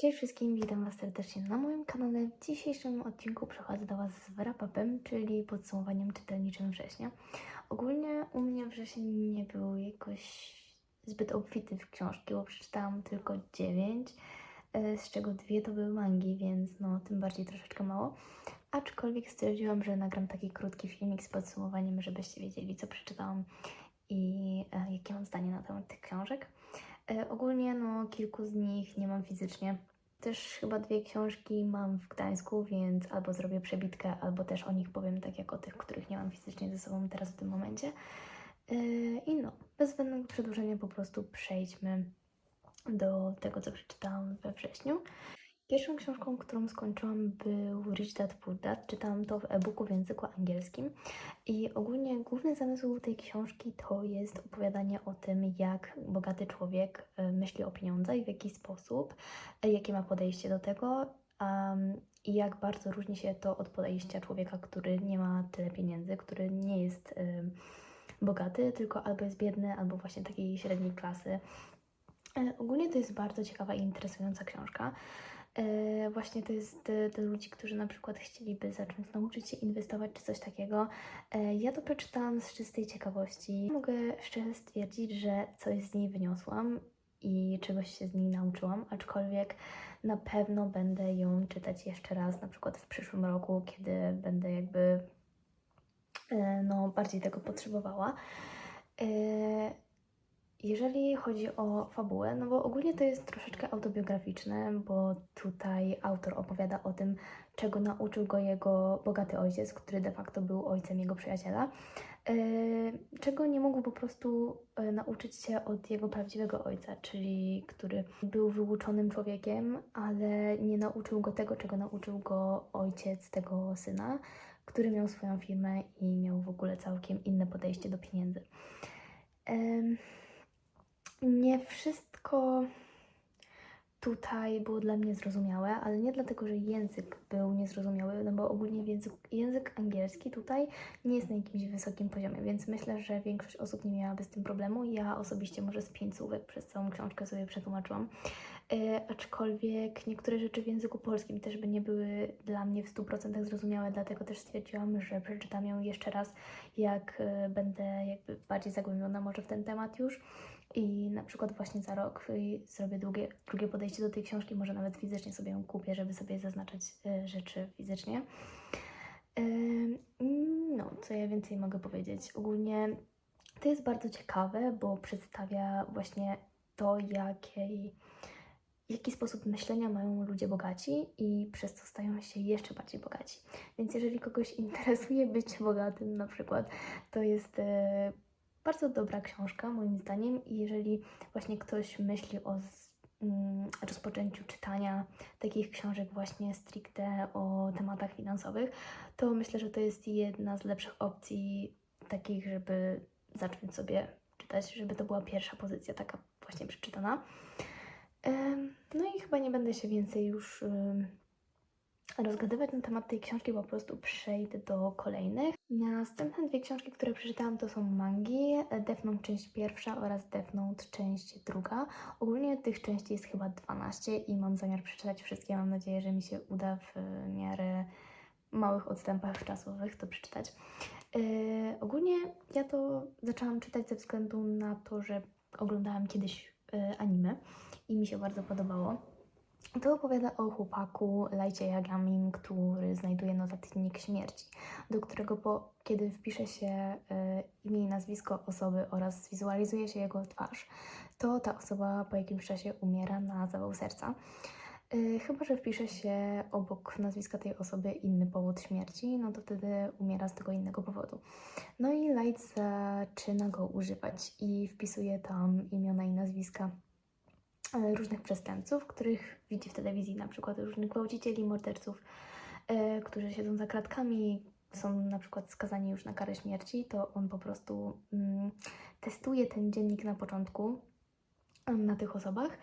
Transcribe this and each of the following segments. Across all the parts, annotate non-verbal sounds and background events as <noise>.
Cześć wszystkim, witam Was serdecznie na moim kanale. W dzisiejszym odcinku przechodzę do Was z wrap-upem, czyli podsumowaniem czytelniczym września. Ogólnie u mnie wrzesień nie był jakoś zbyt obfity w książki, bo przeczytałam tylko 9, z czego dwie to były mangi, więc no tym bardziej troszeczkę mało. Aczkolwiek stwierdziłam, że nagram taki krótki filmik z podsumowaniem, żebyście wiedzieli, co przeczytałam i e, jakie mam zdanie na temat tych książek. E, ogólnie no kilku z nich nie mam fizycznie. Też chyba dwie książki mam w Gdańsku, więc albo zrobię przebitkę, albo też o nich powiem tak jak o tych, których nie mam fizycznie ze sobą teraz w tym momencie. E, I no, bez zbędnego przedłużenia po prostu przejdźmy do tego, co przeczytałam we wrześniu. Pierwszą książką, którą skończyłam był Rich Dad Poor Dad. Czytałam to w e-booku w języku angielskim i ogólnie główny zamysł tej książki to jest opowiadanie o tym, jak bogaty człowiek e, myśli o pieniądzach i w jaki sposób, e, jakie ma podejście do tego um, i jak bardzo różni się to od podejścia człowieka, który nie ma tyle pieniędzy, który nie jest um, bogaty, tylko albo jest biedny, albo właśnie takiej średniej klasy. Ogólnie to jest bardzo ciekawa i interesująca książka. E, właśnie to jest e, dla ludzi, którzy na przykład chcieliby zacząć nauczyć się inwestować czy coś takiego. E, ja to przeczytałam z czystej ciekawości. Mogę szczerze stwierdzić, że coś z niej wyniosłam i czegoś się z niej nauczyłam, aczkolwiek na pewno będę ją czytać jeszcze raz, na przykład w przyszłym roku, kiedy będę jakby no, bardziej tego potrzebowała. Jeżeli chodzi o fabułę, no bo ogólnie to jest troszeczkę autobiograficzne, bo tutaj autor opowiada o tym, czego nauczył go jego bogaty ojciec, który de facto był ojcem jego przyjaciela, yy, czego nie mógł po prostu yy, nauczyć się od jego prawdziwego ojca, czyli który był wyuczonym człowiekiem, ale nie nauczył go tego, czego nauczył go ojciec tego syna, który miał swoją firmę i miał w ogóle całkiem inne podejście do pieniędzy. Nie wszystko tutaj było dla mnie zrozumiałe, ale nie dlatego, że język był niezrozumiały, no bo ogólnie język, język angielski tutaj nie jest na jakimś wysokim poziomie, więc myślę, że większość osób nie miałaby z tym problemu. Ja osobiście może z pięć słówek przez całą książkę sobie przetłumaczyłam. E, aczkolwiek niektóre rzeczy w języku polskim też by nie były dla mnie w 100% zrozumiałe, dlatego też stwierdziłam, że przeczytam ją jeszcze raz, jak e, będę jakby bardziej zagłębiona może w ten temat już i na przykład właśnie za rok y, zrobię drugie, drugie podejście do tej książki, może nawet fizycznie sobie ją kupię, żeby sobie zaznaczać y, rzeczy fizycznie. No, co ja więcej mogę powiedzieć? Ogólnie to jest bardzo ciekawe, bo przedstawia właśnie to, jakiej, jaki sposób myślenia mają ludzie bogaci i przez co stają się jeszcze bardziej bogaci. Więc jeżeli kogoś <laughs> interesuje być bogatym na przykład, to jest y, bardzo dobra książka, moim zdaniem. I jeżeli właśnie ktoś myśli o mm, rozpoczęciu czytania takich książek właśnie stricte o tematach finansowych, to myślę, że to jest jedna z lepszych opcji takich, żeby zacząć sobie czytać, żeby to była pierwsza pozycja taka właśnie przeczytana. No i chyba nie będę się więcej już rozgadywać na temat tej książki, po prostu przejdę do kolejnych. Następne dwie książki, które przeczytałam, to są mangi, Death Note część pierwsza oraz Death Note część druga. Ogólnie tych części jest chyba 12 i mam zamiar przeczytać wszystkie. Mam nadzieję, że mi się uda w miarę małych odstępach czasowych to przeczytać. Yy, ogólnie ja to zaczęłam czytać ze względu na to, że oglądałam kiedyś anime i mi się bardzo podobało. To opowiada o chłopaku Lajcie Jagamim, który znajduje notatnik śmierci, do którego po, kiedy wpisze się y, imię i nazwisko osoby oraz zwizualizuje się jego twarz, to ta osoba po jakimś czasie umiera na zawał serca. Y, chyba, że wpisze się obok nazwiska tej osoby inny powód śmierci, no to wtedy umiera z tego innego powodu. No i Light zaczyna go używać i wpisuje tam imiona i nazwiska E, różnych przestępców, których widzi w telewizji, na przykład różnych gwałcicieli, morderców, e, którzy siedzą za kratkami, są na przykład skazani już na karę śmierci, to on po prostu mm, testuje ten dziennik na początku na tych osobach,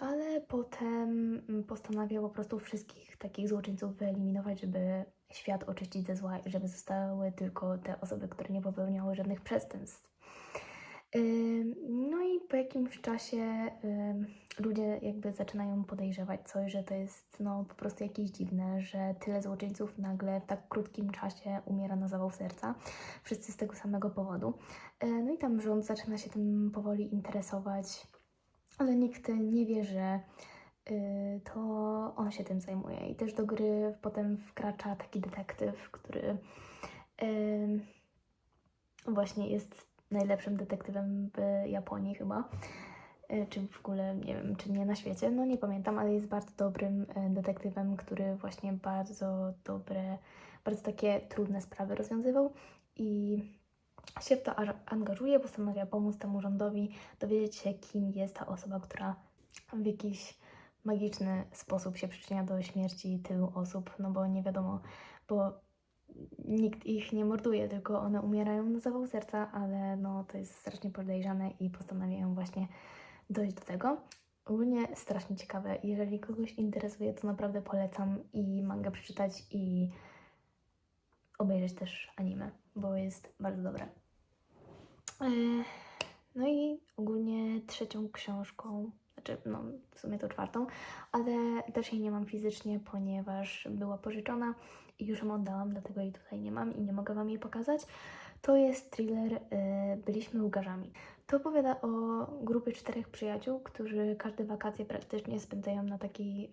ale potem mm, postanawia po prostu wszystkich takich złoczyńców wyeliminować, żeby świat oczyścić ze zła i żeby zostały tylko te osoby, które nie popełniały żadnych przestępstw. No i po jakimś czasie ludzie jakby zaczynają podejrzewać coś, że to jest no po prostu jakieś dziwne, że tyle złoczyńców nagle w tak krótkim czasie umiera na zawał serca. Wszyscy z tego samego powodu. E, No i tam rząd zaczyna się tym powoli interesować, ale nikt nie wie, że y, to on się tym zajmuje. I też do gry potem wkracza taki detektyw, który właśnie jest najlepszym detektywem w Japonii chyba. E, Czy w ogóle, nie wiem, czy nie na świecie, no nie pamiętam, ale jest bardzo dobrym e, detektywem, który właśnie bardzo dobre, bardzo takie trudne sprawy rozwiązywał i się w to angażuje, postanawia pomóc temu rządowi dowiedzieć się, kim jest ta osoba, która w jakiś magiczny sposób się przyczynia do śmierci tylu osób, no bo nie wiadomo, bo nikt ich nie morduje, tylko one umierają na zawał serca, ale no to jest strasznie podejrzane i postanawiają właśnie dojść do tego. Ogólnie strasznie ciekawe. Jeżeli kogoś interesuje, to naprawdę polecam i mangę przeczytać i obejrzeć też anime, bo jest bardzo dobre. E, No i ogólnie trzecią książką, znaczy no w sumie to czwartą, ale też jej nie mam fizycznie, ponieważ była pożyczona i już ją oddałam, dlatego jej tutaj nie mam i nie mogę Wam jej pokazać. To jest thriller e, Byliśmy łgarzami. To opowiada o grupie czterech przyjaciół, którzy każde wakacje praktycznie spędzają na takiej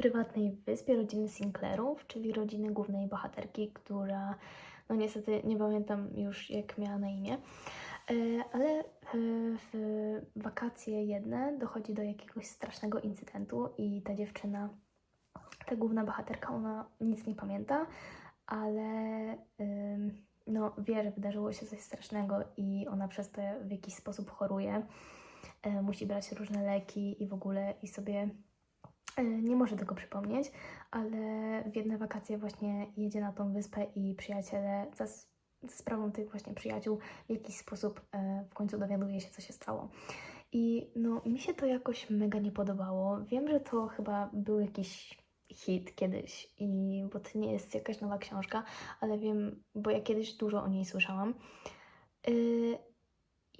prywatnej wyspie rodziny Sinclairów, czyli rodziny głównej bohaterki, która, no niestety nie pamiętam już jak miała na imię, E, ale w wakacje jedne dochodzi do jakiegoś strasznego incydentu i ta dziewczyna, ta główna bohaterka, ona nic nie pamięta, ale no, wie, że wydarzyło się coś strasznego i ona przez to w jakiś sposób choruje. E, musi brać różne leki i w ogóle i sobie nie może tego przypomnieć, ale w jedne wakacje właśnie jedzie na tą wyspę i przyjaciele za sprawą tych właśnie przyjaciół w jakiś sposób e, w końcu dowiaduje się, co się stało. I no, mi się to jakoś mega nie podobało. Wiem, że to chyba był jakiś hit kiedyś, i bo to nie jest jakaś nowa książka, ale wiem, bo ja kiedyś dużo o niej słyszałam. Yy,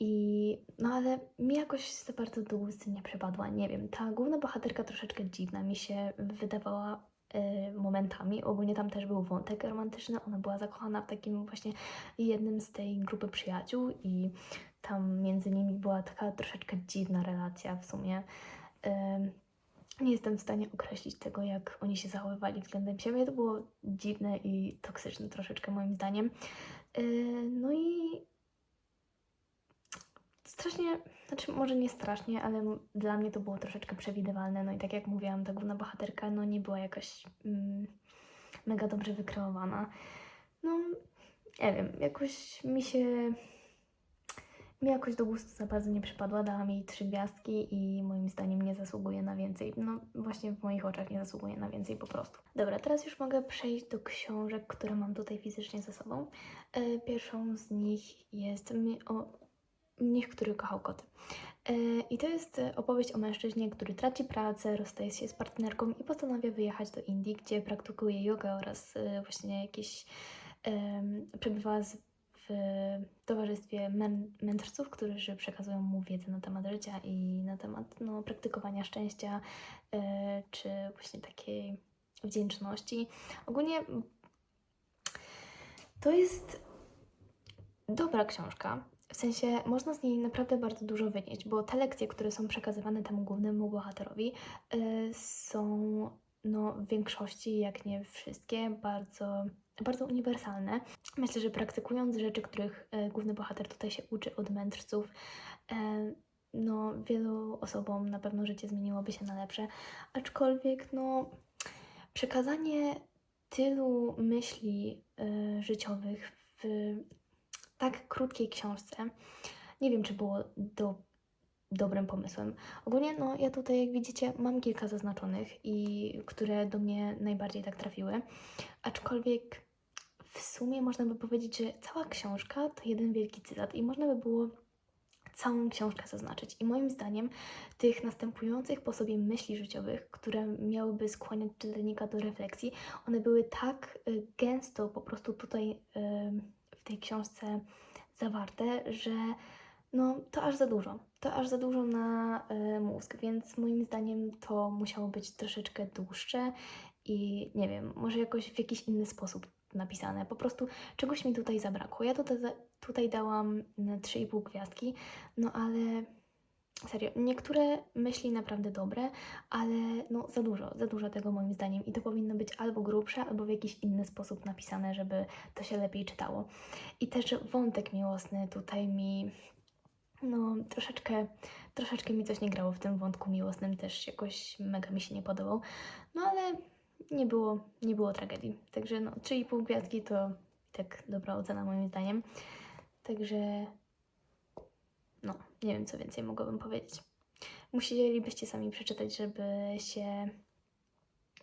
I no ale mi jakoś za bardzo do gustu nie przypadła. Nie wiem, ta główna bohaterka troszeczkę dziwna mi się wydawała yy, momentami. Ogólnie tam też był wątek romantyczny. Ona była zakochana w takim właśnie jednym z tej grupy przyjaciół i tam między nimi była taka troszeczkę dziwna relacja w sumie. Ym, nie jestem w stanie określić tego, jak oni się zachowywali względem siebie. To było dziwne i toksyczne troszeczkę moim zdaniem. Yy, no i strasznie, znaczy może nie strasznie, ale dla mnie to było troszeczkę przewidywalne. No i tak jak mówiłam, ta główna bohaterka no nie była jakaś mm, mega dobrze wykreowana. No, nie wiem, jakoś mi się mi jakoś do gustu za bardzo nie przypadła, dałam jej trzy gwiazdki i moim zdaniem nie zasługuje na więcej. No właśnie w moich oczach nie zasługuje na więcej po prostu. Dobra, teraz już mogę przejść do książek, które mam tutaj fizycznie ze sobą. E, Pierwszą z nich jest mi- o Mnich, który kochał koty. E, I to jest e, opowieść o mężczyźnie, który traci pracę, rozstaje się z partnerką i postanawia wyjechać do Indii, gdzie praktykuje jogę oraz e, właśnie jakieś przebywa z, w towarzystwie mę- mędrców, którzy przekazują mu wiedzę na temat życia i na temat no, praktykowania szczęścia, czy właśnie takiej wdzięczności. Ogólnie to jest dobra książka. W sensie można z niej naprawdę bardzo dużo wynieść, bo te lekcje, które są przekazywane temu głównemu bohaterowi, y, są no, w większości, jak nie wszystkie, bardzo, bardzo uniwersalne. Myślę, że praktykując rzeczy, których e, główny bohater tutaj się uczy od mędrców, e, no, wielu osobom na pewno życie zmieniłoby się na lepsze. Aczkolwiek, no, przekazanie tylu myśli e, życiowych w tak krótkiej książce, nie wiem, czy było do, dobrym pomysłem. Ogólnie, no, ja tutaj, jak widzicie, mam kilka zaznaczonych i które do mnie najbardziej tak trafiły. Aczkolwiek w sumie można by powiedzieć, że cała książka to jeden wielki cytat i można by było całą książkę zaznaczyć. I moim zdaniem tych następujących po sobie myśli życiowych, które miałyby skłaniać czytelnika do refleksji, one były tak y, gęsto po prostu tutaj y, tej książce zawarte, że no to aż za dużo. To aż za dużo na y, mózg, więc moim zdaniem to musiało być troszeczkę dłuższe i nie wiem, może jakoś w jakiś inny sposób napisane. Po prostu czegoś mi tutaj zabrakło. Ja tutaj, tutaj dałam mm, 3,5 gwiazdki, no ale serio, niektóre myśli naprawdę dobre, ale no za dużo, za dużo tego moim zdaniem i to powinno być albo grubsze, albo w jakiś inny sposób napisane, żeby to się lepiej czytało. I też wątek miłosny tutaj mi no troszeczkę, troszeczkę mi coś nie grało w tym wątku miłosnym, też jakoś mega mi się nie podobał, no ale nie było, nie było tragedii, także no 3,5 gwiazdki to tak dobra ocena moim zdaniem, także no nie wiem co więcej mogłabym powiedzieć. Musielibyście sami przeczytać, żeby się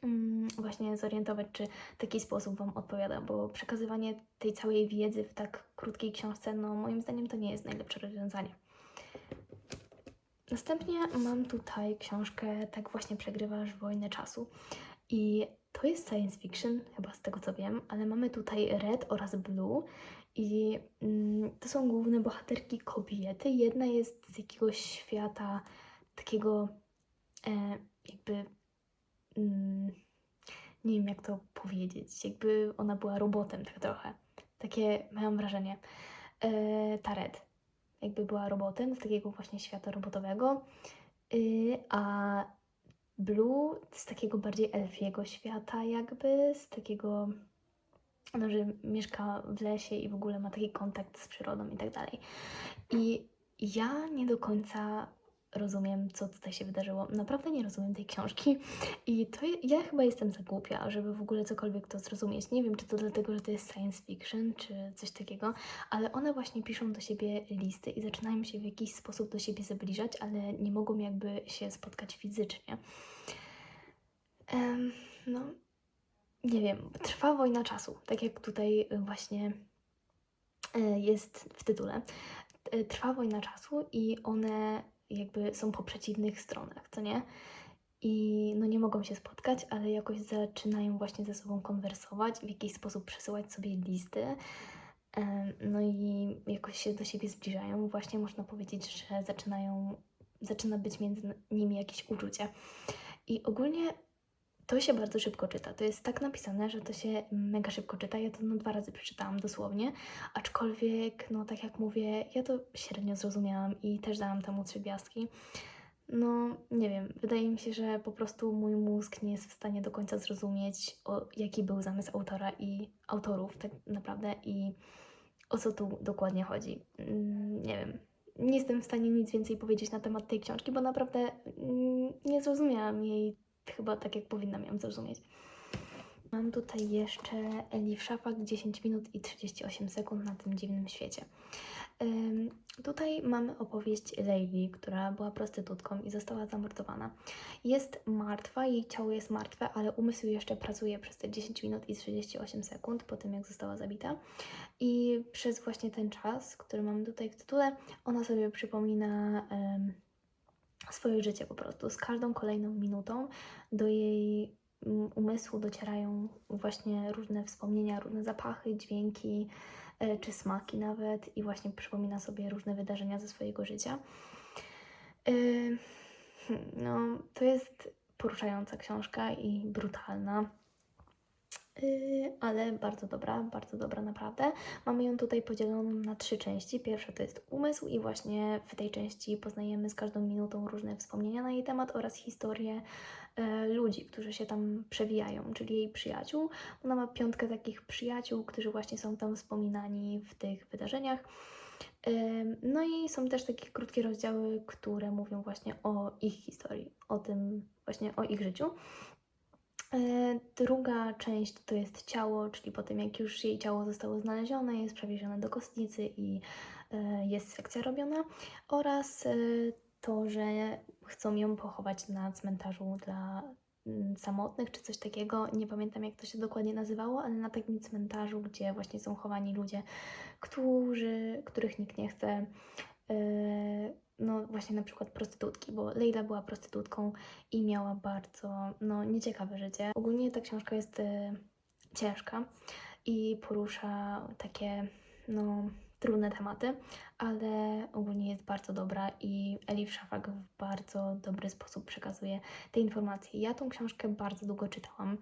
mm, właśnie zorientować, czy taki sposób Wam odpowiada, bo przekazywanie tej całej wiedzy w tak krótkiej książce, no moim zdaniem to nie jest najlepsze rozwiązanie. Następnie mam tutaj książkę Tak właśnie przegrywasz wojnę czasu. I to jest science fiction, chyba z tego co wiem, ale mamy tutaj Red oraz Blue. I mm, to są główne bohaterki kobiety. Jedna jest z jakiegoś świata takiego e, jakby. Mm, nie wiem jak to powiedzieć. Jakby ona była robotem tak trochę. Takie miałam wrażenie. E, jakby była robotem z takiego właśnie świata robotowego, yy, a Blue z takiego bardziej elfiego świata jakby, z takiego, no, że mieszka w lesie i w ogóle ma taki kontakt z przyrodą i tak dalej. I ja nie do końca rozumiem, co tutaj się wydarzyło. Naprawdę nie rozumiem tej książki i to ja chyba jestem za głupia, żeby w ogóle cokolwiek to zrozumieć. Nie wiem, czy to dlatego, że to jest science fiction, czy coś takiego, ale one właśnie piszą do siebie listy i zaczynają się w jakiś sposób do siebie zbliżać, ale nie mogą jakby się spotkać fizycznie. Em, no, nie wiem, trwa wojna czasu, tak jak tutaj właśnie e, jest w tytule. E, Trwa wojna czasu i one jakby są po przeciwnych stronach, co nie? I no nie mogą się spotkać, ale jakoś zaczynają właśnie ze sobą konwersować, w jakiś sposób przesyłać sobie listy. No i jakoś się do siebie zbliżają. Właśnie można powiedzieć, że zaczynają, zaczyna być między nimi jakieś uczucie. I ogólnie to się bardzo szybko czyta. To jest tak napisane, że to się mega szybko czyta. Ja to no dwa razy przeczytałam dosłownie, aczkolwiek, no tak jak mówię, ja to średnio zrozumiałam i też dałam temu trzy gwiazdki. No, nie wiem, wydaje mi się, że po prostu mój mózg nie jest w stanie do końca zrozumieć, o jaki był zamysł autora i autorów tak naprawdę i o co tu dokładnie chodzi. Mm, Nie wiem. Nie jestem w stanie nic więcej powiedzieć na temat tej książki, bo naprawdę mm, nie zrozumiałam jej chyba tak, jak powinnam ją zrozumieć. Mam tutaj jeszcze Eli Szafak 10 minut i 38 sekund na tym dziwnym świecie. Ym, tutaj mamy opowieść Leili, która była prostytutką i została zamordowana. Jest martwa, jej ciało jest martwe, ale umysł jeszcze pracuje przez te 10 minut i 38 sekund po tym, jak została zabita. I przez właśnie ten czas, który mamy tutaj w tytule, ona sobie przypomina em, swoje życie po prostu. Z każdą kolejną minutą do jej mm, umysłu docierają właśnie różne wspomnienia, różne zapachy, dźwięki e, czy smaki nawet i właśnie przypomina sobie różne wydarzenia ze swojego życia. E, hmm, No, to jest poruszająca książka i brutalna. Yy, ale bardzo dobra, bardzo dobra naprawdę. Mamy ją tutaj podzieloną na trzy części. Pierwsza to jest umysł i właśnie w tej części poznajemy z każdą minutą różne wspomnienia na jej temat oraz historię e, ludzi, którzy się tam przewijają, czyli jej przyjaciół. Ona ma piątkę takich przyjaciół, którzy właśnie są tam wspominani w tych wydarzeniach. Ym, No i są też takie krótkie rozdziały, które mówią właśnie o ich historii, o tym właśnie o ich życiu. E, Druga część to jest ciało, czyli po tym jak już jej ciało zostało znalezione, jest przewiezione do kostnicy i e, jest sekcja robiona oraz e, to, że chcą ją pochować na cmentarzu dla mm, samotnych czy coś takiego. Nie pamiętam jak to się dokładnie nazywało, ale na takim cmentarzu, gdzie właśnie są chowani ludzie, którzy, których nikt nie chce. E, No właśnie na przykład prostytutki, bo Leila była prostytutką i miała bardzo no, nieciekawe życie. Ogólnie ta książka jest e, ciężka i porusza takie no, trudne tematy, ale ogólnie jest bardzo dobra i Elif Szafak w bardzo dobry sposób przekazuje te informacje. Ja tą książkę bardzo długo czytałam.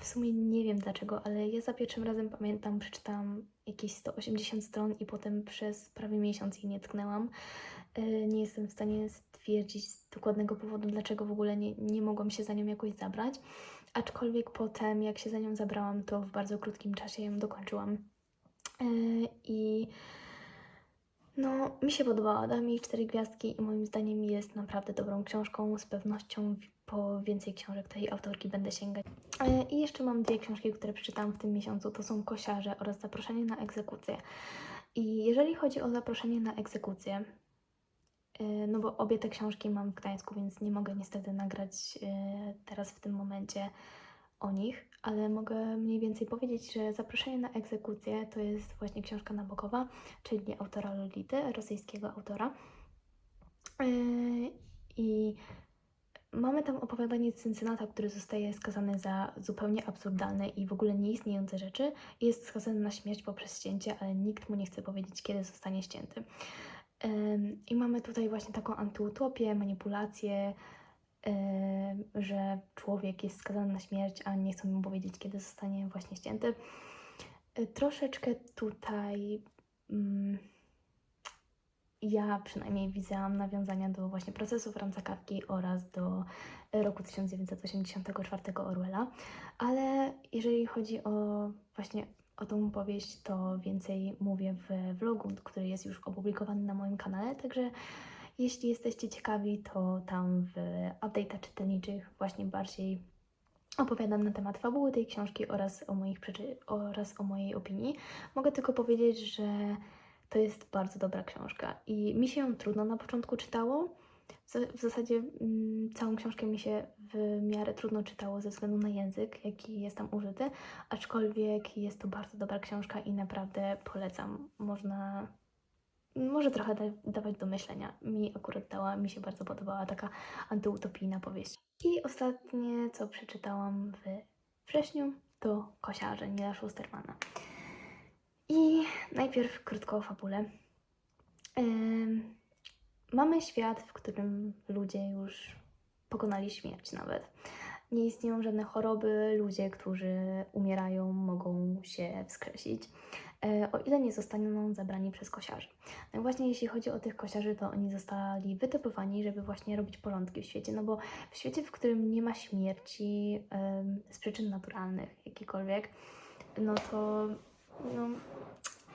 W sumie nie wiem dlaczego, ale ja za pierwszym razem pamiętam, przeczytałam jakieś 180 stron i potem przez prawie miesiąc jej nie tknęłam. Yy, Nie jestem w stanie stwierdzić dokładnego powodu, dlaczego w ogóle nie, nie mogłam się za nią jakoś zabrać. Aczkolwiek potem, jak się za nią zabrałam, to w bardzo krótkim czasie ją dokończyłam. Yy, I no, mi się podobała, dałam jej cztery gwiazdki i moim zdaniem jest naprawdę dobrą książką. Z pewnością po więcej książek tej autorki będę sięgać. Yy, I jeszcze mam dwie książki, które przeczytałam w tym miesiącu. To są Kosiarze oraz Zaproszenie na egzekucję. I jeżeli chodzi o zaproszenie na egzekucję, yy, no bo obie te książki mam w Gdańsku, więc nie mogę niestety nagrać yy, teraz w tym momencie o nich, ale mogę mniej więcej powiedzieć, że Zaproszenie na egzekucję to jest właśnie książka Nabokowa, czyli autora Lolity, rosyjskiego autora. I mamy tam opowiadanie Cyncynata, który zostaje skazany za zupełnie absurdalne i w ogóle nieistniejące rzeczy. Jest skazany na śmierć poprzez ścięcie, ale nikt mu nie chce powiedzieć, kiedy zostanie ścięty. I mamy tutaj właśnie taką antyutopię, manipulację, że człowiek jest skazany na śmierć, a nie chcą mu powiedzieć, kiedy zostanie właśnie ścięty. Y, Troszeczkę tutaj mm, ja przynajmniej widziałam nawiązania do właśnie procesu Franza Kafki oraz do roku 1984 Orwella, ale jeżeli chodzi o właśnie o tą powieść, to więcej mówię w vlogu, który jest już opublikowany na moim kanale, także jeśli jesteście ciekawi, to tam w update'ach czytelniczych właśnie bardziej opowiadam na temat fabuły tej książki oraz o, moich oraz o mojej opinii. Mogę tylko powiedzieć, że to jest bardzo dobra książka i mi się ją trudno na początku czytało. W, za- w zasadzie mm, całą książkę mi się w miarę trudno czytało ze względu na język, jaki jest tam użyty, aczkolwiek jest to bardzo dobra książka i naprawdę polecam. Można, może trochę da, dawać do myślenia. Mi akurat dała, mi się bardzo podobała taka antyutopijna powieść. I ostatnie, co przeczytałam w wrześniu, to Kosiarze Nila Schustermana. I najpierw krótko o fabule. Ym, mamy świat, w którym ludzie już pokonali śmierć nawet. Nie istnieją żadne choroby, ludzie, którzy umierają, mogą się wskrzesić, e, o ile nie zostaną zabrani przez kosiarzy. No właśnie jeśli chodzi o tych kosiarzy, to oni zostali wytypowani, żeby właśnie robić porządki w świecie, no bo w świecie, w którym nie ma śmierci z przyczyn naturalnych jakikolwiek, no to no,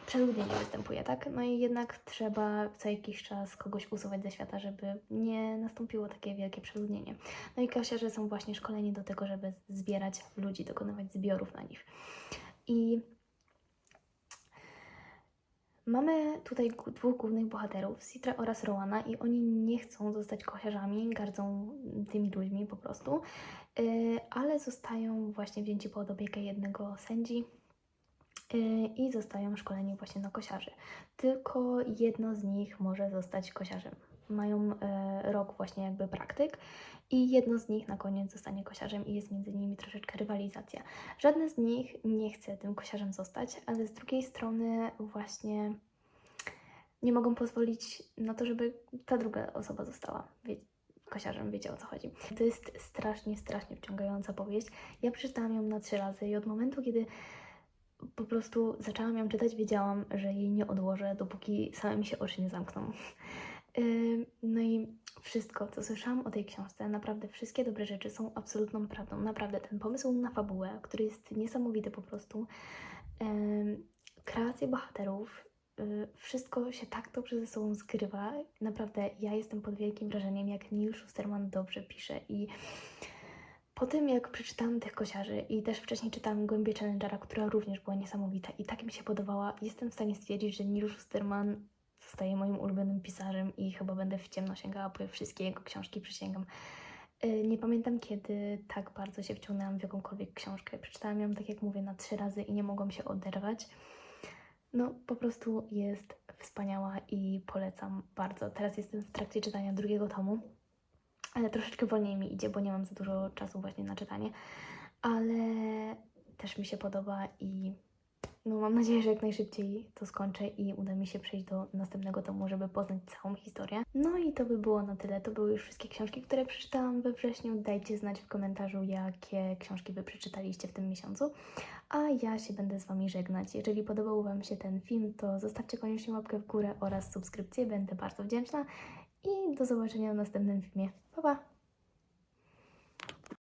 przeludnienie występuje, tak? No i jednak trzeba co jakiś czas kogoś usuwać ze świata, żeby nie nastąpiło takie wielkie przeludnienie. No i kosiarze są właśnie szkoleni do tego, żeby zbierać ludzi, dokonywać zbiorów na nich. I mamy tutaj dwóch głównych bohaterów, Citra oraz Rowana i oni nie chcą zostać kosiarzami, gardzą tymi ludźmi po prostu, yy, ale zostają właśnie wzięci pod opiekę jednego sędzi, i zostają szkoleni właśnie na kosiarzy. Tylko jedno z nich może zostać kosiarzem. Mają e, rok właśnie jakby praktyk i jedno z nich na koniec zostanie kosiarzem i jest między nimi troszeczkę rywalizacja. Żadne z nich nie chce tym kosiarzem zostać, ale z drugiej strony właśnie nie mogą pozwolić na to, żeby ta druga osoba została wie, kosiarzem, wiecie o co chodzi. To jest strasznie, strasznie wciągająca powieść. Ja przeczytałam ją na trzy razy i od momentu, kiedy po prostu zaczęłam ją czytać, wiedziałam, że jej nie odłożę, dopóki same mi się oczy nie zamkną. <laughs> No i wszystko, co słyszałam o tej książce, naprawdę wszystkie dobre rzeczy są absolutną prawdą. Naprawdę ten pomysł na fabułę, który jest niesamowity po prostu, kreacje bohaterów, y, wszystko się tak dobrze ze sobą zgrywa. Naprawdę ja jestem pod wielkim wrażeniem, jak Neil Schusterman dobrze pisze i po tym, jak przeczytałam tych kosiarzy i też wcześniej czytałam Głębie Challengera, która również była niesamowita i tak mi się podobała, jestem w stanie stwierdzić, że Neil Schusterman zostaje moim ulubionym pisarzem i chyba będę w ciemno sięgała po wszystkie jego książki, przysięgam. Y, Nie pamiętam, kiedy tak bardzo się wciągnęłam w jakąkolwiek książkę. Przeczytałam ją, tak jak mówię, na trzy razy i nie mogłam się oderwać. No, po prostu jest wspaniała i polecam bardzo. Teraz jestem w trakcie czytania drugiego tomu ale troszeczkę wolniej mi idzie, bo nie mam za dużo czasu właśnie na czytanie, ale też mi się podoba i no mam nadzieję, że jak najszybciej to skończę i uda mi się przejść do następnego tomu, żeby poznać całą historię. No i to by było na tyle. To były już wszystkie książki, które przeczytałam we wrześniu. Dajcie znać w komentarzu, jakie książki Wy przeczytaliście w tym miesiącu. A ja się będę z Wami żegnać. Jeżeli podobał Wam się ten film, to zostawcie koniecznie łapkę w górę oraz subskrypcję. Będę bardzo wdzięczna. I do zobaczenia w następnym filmie. Pa, pa!